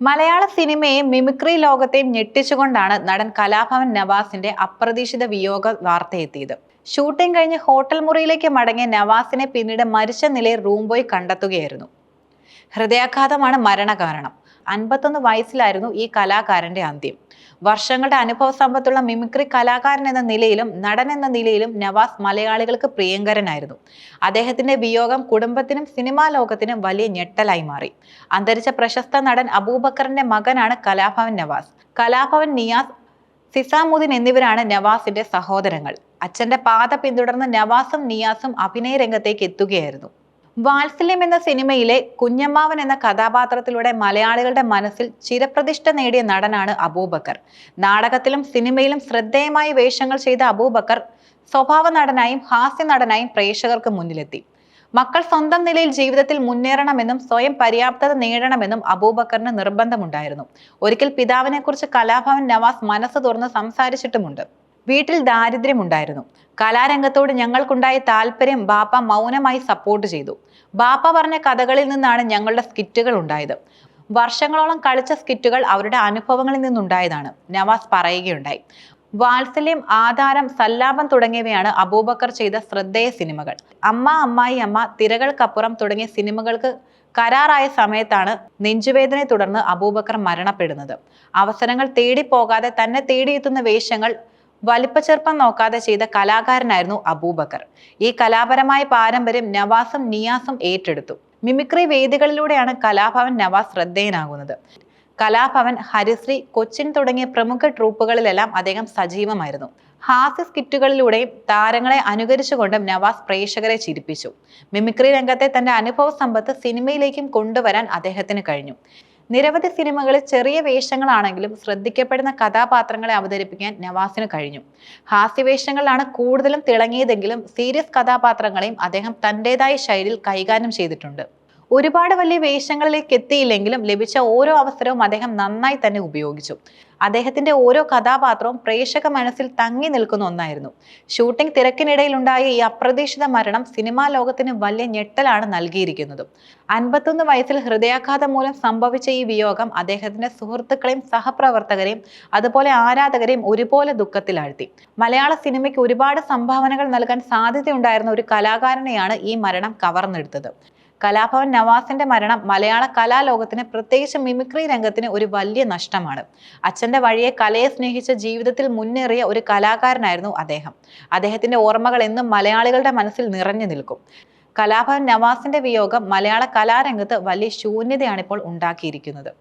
മലയാള സിനിമയെ മിമിക്രി ലോകത്തെയും ഞെട്ടിച്ചുകൊണ്ടാണ് നടൻ കലാഭവൻ നവാസിന്റെ അപ്രതീക്ഷിത വിയോഗ വാർത്തയെത്തിയത്. ഷൂട്ടിംഗ് കഴിഞ്ഞ് ഹോട്ടൽ മുറിയിലേക്ക് മടങ്ങിയ നവാസിനെ പിന്നീട് മരിച്ച നിലയിൽ റൂം ബോയ് കണ്ടെത്തുകയായിരുന്നു. ഹൃദയാഘാതമാണ് മരണകാരണം. അൻപത്തൊന്ന് വയസ്സിലായിരുന്നു ഈ കലാകാരന്റെ അന്ത്യം. വർഷങ്ങളുടെ അനുഭവ സമ്പത്തുള്ള മിമിക്രി കലാകാരൻ എന്ന നിലയിലും നടൻ എന്ന നിലയിലും നവാസ് മലയാളികൾക്ക് പ്രിയങ്കരനായിരുന്നു. അദ്ദേഹത്തിന്റെ വിയോഗം കുടുംബത്തിനും സിനിമാ ലോകത്തിനും വലിയ ഞെട്ടലായി മാറി. അന്തരിച്ച പ്രശസ്ത നടൻ അബൂബക്കറിന്റെ മകനാണ് കലാഭവൻ നവാസ്. കലാഭവൻ നിയാസ് സിസാമുദ്ദീൻ എന്നിവരാണ് നവാസിന്റെ സഹോദരങ്ങൾ. അച്ഛന്റെ പാത പിന്തുടർന്ന് നവാസും നിയാസും അഭിനയ രംഗത്തേക്ക് എത്തുകയായിരുന്നു. വാത്സല്യം എന്ന സിനിമയിലെ കുഞ്ഞമ്മാവൻ എന്ന കഥാപാത്രത്തിലൂടെ മലയാളികളുടെ മനസ്സിൽ ചിരപ്രതിഷ്ഠ നേടിയ നടനാണ് അബൂബക്കർ. നാടകത്തിലും സിനിമയിലും ശ്രദ്ധേയമായ വേഷങ്ങൾ ചെയ്ത അബൂബക്കർ സ്വഭാവ നടനായും ഹാസ്യ നടനായും പ്രേക്ഷകർക്ക് മുന്നിലെത്തി. മക്കൾ സ്വന്തം നിലയിൽ ജീവിതത്തിൽ മുന്നേറണമെന്നും സ്വയം പര്യാപ്തത നേടണമെന്നും അബൂബക്കറിന് നിർബന്ധമുണ്ടായിരുന്നു. ഒരിക്കൽ പിതാവിനെക്കുറിച്ച് കലാഭവൻ നവാസ് മനസ്സ് തുറന്ന് സംസാരിച്ചിട്ടുമുണ്ട്. വീട്ടിൽ ദാരിദ്ര്യമുണ്ടായിരുന്നു. കലാരംഗത്തോട് ഞങ്ങൾക്കുണ്ടായ താല്പര്യം ബാപ്പ മൗനമായി സപ്പോർട്ട് ചെയ്തു. ബാപ്പ പറഞ്ഞ കഥകളിൽ നിന്നാണ് ഞങ്ങളുടെ സ്കിറ്റുകൾ ഉണ്ടായത്. വർഷങ്ങളോളം കളിച്ച സ്കിറ്റുകൾ അവരുടെ അനുഭവങ്ങളിൽ നിന്നുണ്ടായതാണ്. നവാസ് പറയുകയുണ്ടായി. വാത്സല്യം ആധാരം സല്ലാപം തുടങ്ങിയവയാണ് അബൂബക്കർ ചെയ്ത ശ്രദ്ധേയ സിനിമകൾ. അമ്മ അമ്മായി അമ്മ തിരകൾക്കപ്പുറം തുടങ്ങിയ സിനിമകൾക്ക് കരാറായ സമയത്താണ് നെഞ്ചുവേദനയെ തുടർന്ന് അബൂബക്കർ മരണപ്പെടുന്നത്. അവസരങ്ങൾ തേടിപ്പോകാതെ തന്നെ തേടിയെത്തുന്ന വേഷങ്ങൾ വലിപ്പച്ചെറുപ്പം നോക്കാതെ ചെയ്ത കലാകാരനായിരുന്നു അബൂബക്കർ. ഈ കലാപരമായ പാരമ്പര്യം നവാസും നിയാസും ഏറ്റെടുത്തു. മിമിക്രി വേദികളിലൂടെയാണ് കലാഭവൻ നവാസ് ശ്രദ്ധേയനാകുന്നത്. കലാഭവൻ ഹരിശ്രീ കൊച്ചിൻ തുടങ്ങിയ പ്രമുഖ ട്രൂപ്പുകളിലെല്ലാം അദ്ദേഹം സജീവമായിരുന്നു. ഹാസ്യ സ്കിറ്റുകളിലൂടെയും താരങ്ങളെ അനുകരിച്ചുകൊണ്ടും നവാസ് പ്രേക്ഷകരെ ചിരിപ്പിച്ചു. മിമിക്രി രംഗത്തെ തന്റെ അനുഭവ സമ്പത്ത് സിനിമയിലേക്കും കൊണ്ടുവരാൻ അദ്ദേഹത്തിന് കഴിഞ്ഞു. നിരവധി സിനിമകളിൽ ചെറിയ വേഷങ്ങളാണെങ്കിലും ശ്രദ്ധിക്കപ്പെടുന്ന കഥാപാത്രങ്ങളെ അവതരിപ്പിക്കാൻ നവാസിന് കഴിഞ്ഞു. ഹാസ്യവേഷങ്ങളിലാണ് കൂടുതലും തിളങ്ങിയതെങ്കിലും സീരിയസ് കഥാപാത്രങ്ങളെയും അദ്ദേഹം തന്റെതായ ശൈലിയിൽ കൈകാര്യം ചെയ്തിട്ടുണ്ട്. ഒരുപാട് വലിയ വേഷങ്ങളിലേക്ക് എത്തിയില്ലെങ്കിലും ലഭിച്ച ഓരോ അവസരവും അദ്ദേഹം നന്നായി തന്നെ ഉപയോഗിച്ചു. അദ്ദേഹത്തിന്റെ ഓരോ കഥാപാത്രവും പ്രേക്ഷക മനസ്സിൽ തങ്ങി നിൽക്കുന്ന ഒന്നായിരുന്നു. ഷൂട്ടിംഗ് തിരക്കിനിടയിലുണ്ടായ ഈ അപ്രതീക്ഷിത മരണം സിനിമാ ലോകത്തിന് വലിയ ഞെട്ടലാണ് നൽകിയിരിക്കുന്നത്. അൻപത്തൊന്ന് വയസ്സിൽ ഹൃദയാഘാതം മൂലം സംഭവിച്ച ഈ വിയോഗം അദ്ദേഹത്തിന്റെ സുഹൃത്തുക്കളെയും സഹപ്രവർത്തകരെയും അതുപോലെ ആരാധകരെയും ഒരുപോലെ ദുഃഖത്തിലാഴ്ത്തി. മലയാള സിനിമയ്ക്ക് ഒരുപാട് സംഭാവനകൾ നൽകാൻ സാധ്യതയുണ്ടായിരുന്ന ഒരു കലാകാരനെയാണ് ഈ മരണം കവർന്നെടുത്തത്. കലാഭവൻ നവാസിന്റെ മരണം മലയാള കലാലോകത്തിന് പ്രത്യേകിച്ച് മിമിക്രി രംഗത്തിന് ഒരു വലിയ നഷ്ടമാണ്. അച്ഛന്റെ വഴിയെ കലയെ സ്നേഹിച്ച ജീവിതത്തിൽ മുന്നേറിയ ഒരു കലാകാരനായിരുന്നു അദ്ദേഹം. അദ്ദേഹത്തിന്റെ ഓർമ്മകൾ എന്നും മലയാളികളുടെ മനസ്സിൽ നിറഞ്ഞു നിൽക്കും. കലാഭവൻ നവാസിന്റെ വിയോഗം മലയാള കലാരംഗത്ത് വലിയ ശൂന്യതയാണിപ്പോൾ ഉണ്ടാക്കിയിരിക്കുന്നത്.